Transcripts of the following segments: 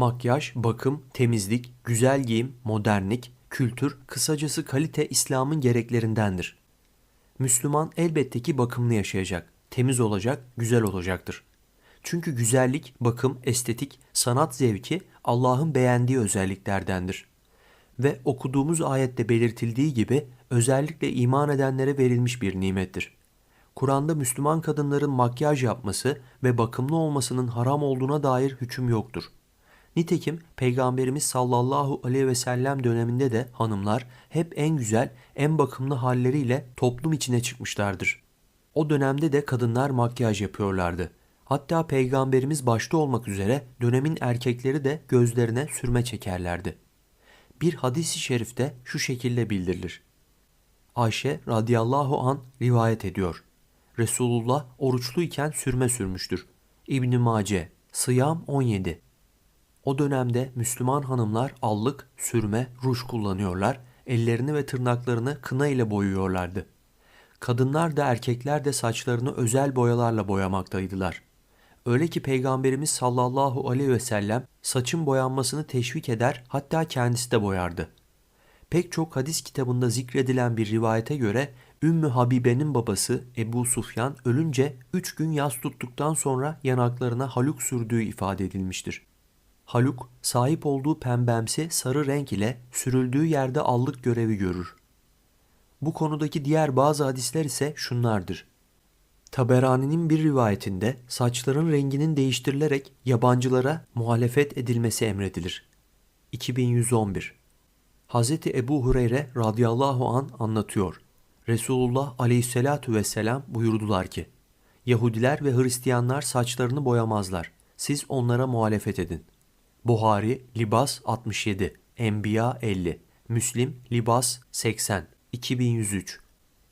Makyaj, bakım, temizlik, güzel giyim, modernlik, kültür, kısacası kalite İslam'ın gereklerindendir. Müslüman elbette ki bakımlı yaşayacak, temiz olacak, güzel olacaktır. Çünkü güzellik, bakım, estetik, sanat zevki Allah'ın beğendiği özelliklerdendir. Ve okuduğumuz ayette belirtildiği gibi özellikle iman edenlere verilmiş bir nimettir. Kur'an'da Müslüman kadınların makyaj yapması ve bakımlı olmasının haram olduğuna dair hüküm yoktur. Nitekim Peygamberimiz sallallahu aleyhi ve sellem döneminde de hanımlar hep en güzel, en bakımlı halleriyle toplum içine çıkmışlardır. O dönemde de kadınlar makyaj yapıyorlardı. Hatta Peygamberimiz başta olmak üzere dönemin erkekleri de gözlerine sürme çekerlerdi. Bir hadis-i şerifte şu şekilde bildirilir. Ayşe radıyallahu an rivayet ediyor. Resulullah oruçluyken sürme sürmüştür. İbn Mace, Sıyam 17. O dönemde Müslüman hanımlar allık, sürme, ruj kullanıyorlar, ellerini ve tırnaklarını kına ile boyuyorlardı. Kadınlar da erkekler de saçlarını özel boyalarla boyamaktaydılar. Öyle ki Peygamberimiz sallallahu aleyhi ve sellem saçın boyanmasını teşvik eder hatta kendisi de boyardı. Pek çok hadis kitabında zikredilen bir rivayete göre Ümmü Habibe'nin babası Ebu Sufyan ölünce üç gün yas tuttuktan sonra yanaklarına haluk sürdüğü ifade edilmiştir. Haluk sahip olduğu pembemsi sarı renk ile sürüldüğü yerde allık görevi görür. Bu konudaki diğer bazı hadisler ise şunlardır. Taberani'nin bir rivayetinde saçların renginin değiştirilerek yabancılara muhalefet edilmesi emredilir. 2111 Hz. Ebu Hureyre radıyallahu an anlatıyor. Resulullah aleyhissalatu vesselam buyurdular ki, Yahudiler ve Hristiyanlar saçlarını boyamazlar. Siz onlara muhalefet edin. Buhari, Libas 67, Enbiya 50, Müslim, Libas 80, 2103,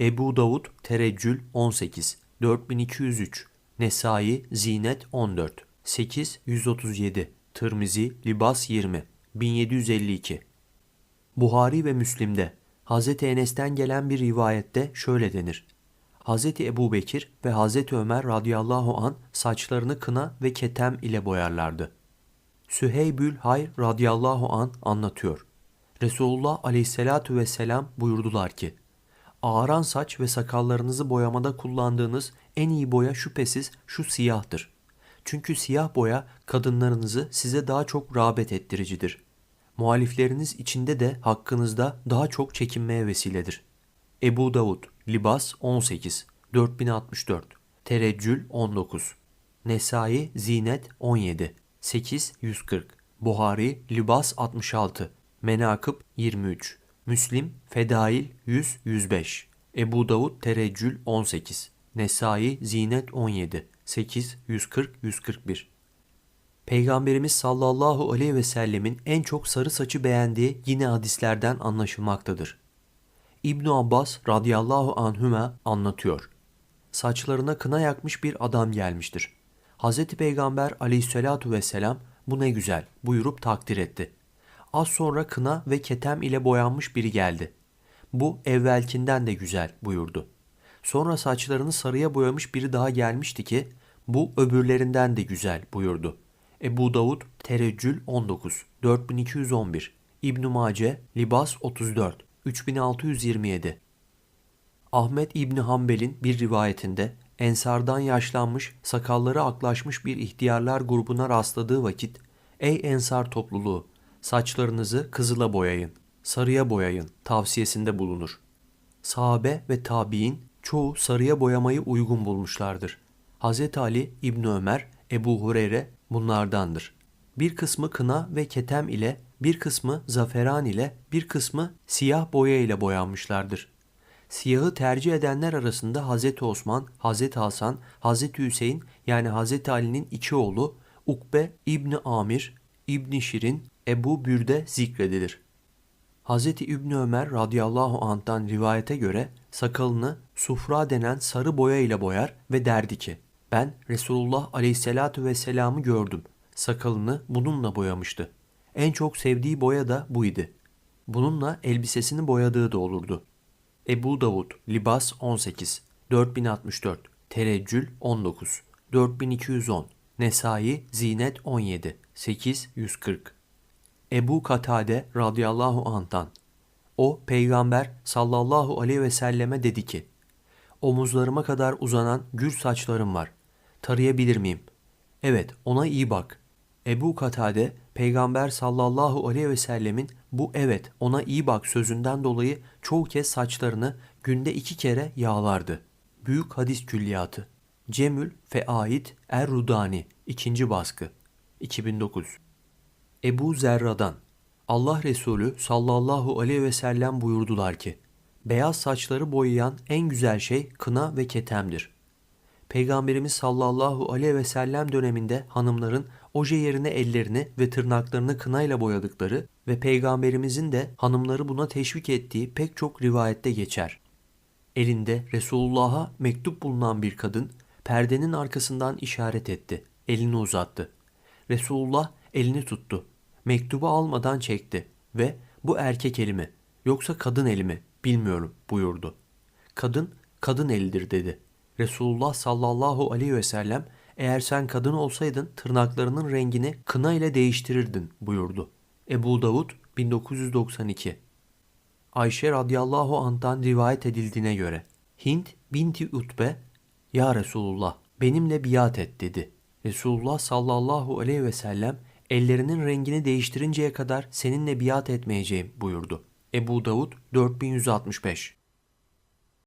Ebu Davud, Tereccül 18, 4203, Nesai, Zinet 14, 8, 137, Tirmizi, Libas 20, 1752. Buhari ve Müslim'de Hz. Enes'ten gelen bir rivayette şöyle denir. Hz. Ebu Bekir ve Hz. Ömer radıyallahu an saçlarını kına ve ketem ile boyarlardı. Süheybül Hayr radıyallahu an anlatıyor. Resulullah aleyhissalatu vesselam buyurdular ki, Ağaran saç ve sakallarınızı boyamada kullandığınız en iyi boya şüphesiz şu siyahtır. Çünkü siyah boya kadınlarınızı size daha çok rağbet ettiricidir. Muhalifleriniz içinde de hakkınızda daha çok çekinmeye vesiledir. Ebu Davud, Libas 18, 4064, Tereccül 19, Nesai, Zinet 17, 8, 140, Buhari, Libas 66, Menakıb 23, Müslim, Fedail 100, 105, Ebu Davud, Tereccül 18, Nesai, Zinet 17, 8, 140, 141. Peygamberimiz sallallahu aleyhi ve sellemin en çok sarı saçı beğendiği yine hadislerden anlaşılmaktadır. İbn Abbas radıyallahu anhüme anlatıyor. Saçlarına kına yakmış bir adam gelmiştir. Hz. Peygamber aleyhissalatu vesselam bu ne güzel buyurup takdir etti. Az sonra kına ve ketem ile boyanmış biri geldi. Bu evvelkinden de güzel buyurdu. Sonra saçlarını sarıya boyamış biri daha gelmişti ki bu öbürlerinden de güzel buyurdu. Ebu Davud Tereccül 19 4211 İbn Mace Libas 34 3627 Ahmet İbni Hanbel'in bir rivayetinde Ensardan yaşlanmış, sakalları aklaşmış bir ihtiyarlar grubuna rastladığı vakit Ey Ensar topluluğu! Saçlarınızı kızıla boyayın, sarıya boyayın tavsiyesinde bulunur. Sahabe ve tabi'in çoğu sarıya boyamayı uygun bulmuşlardır. Hz. Ali, İbn Ömer, Ebu Hureyre bunlardandır. Bir kısmı kına ve ketem ile, bir kısmı zaferan ile, bir kısmı siyah boya ile boyanmışlardır. Siyahı tercih edenler arasında Hz. Osman, Hz. Hasan, Hz. Hüseyin yani Hz. Ali'nin iki oğlu Ukbe İbni Amir, İbni Şirin, Ebu Bürde zikredilir. Hz. İbni Ömer radıyallahu anh'tan rivayete göre sakalını sufra denen sarı boya ile boyar ve derdi ki ben Resulullah aleyhissalatu vesselam'ı gördüm. Sakalını bununla boyamıştı. En çok sevdiği boya da buydu. Bununla elbisesini boyadığı da olurdu. Ebu Davud, Libas 18, 4064, Tereccül 19, 4210, Nesai Zinet 17 8 140 Ebu Katade radıyallahu anh'tan o peygamber sallallahu aleyhi ve selleme dedi ki Omuzlarıma kadar uzanan gür saçlarım var. Tarayabilir miyim? Evet, ona iyi bak. Ebu Katade, Peygamber sallallahu aleyhi ve sellemin bu evet ona iyi bak sözünden dolayı çoğu kez saçlarını günde iki kere yağlardı. Büyük Hadis Külliyatı Cemül Feait Er-Rudani 2. baskı 2009 Ebu Zerra'dan Allah Resulü sallallahu aleyhi ve sellem buyurdular ki Beyaz saçları boyayan en güzel şey kına ve ketemdir. Peygamberimiz sallallahu aleyhi ve sellem döneminde hanımların oje yerine ellerini ve tırnaklarını kınayla boyadıkları ve peygamberimizin de hanımları buna teşvik ettiği pek çok rivayette geçer. Elinde Resulullah'a mektup bulunan bir kadın perdenin arkasından işaret etti. Elini uzattı. Resulullah elini tuttu. Mektubu almadan çekti ve bu erkek eli mi yoksa kadın eli mi bilmiyorum buyurdu. Kadın kadın elidir dedi. Resulullah sallallahu aleyhi ve sellem eğer sen kadın olsaydın tırnaklarının rengini kına ile değiştirirdin buyurdu. Ebu Davud 1992 Ayşe radıyallahu anh'tan rivayet edildiğine göre Hint binti Utbe Ya Resulullah benimle biat et dedi. Resulullah sallallahu aleyhi ve sellem ellerinin rengini değiştirinceye kadar seninle biat etmeyeceğim buyurdu. Ebu Davud 4165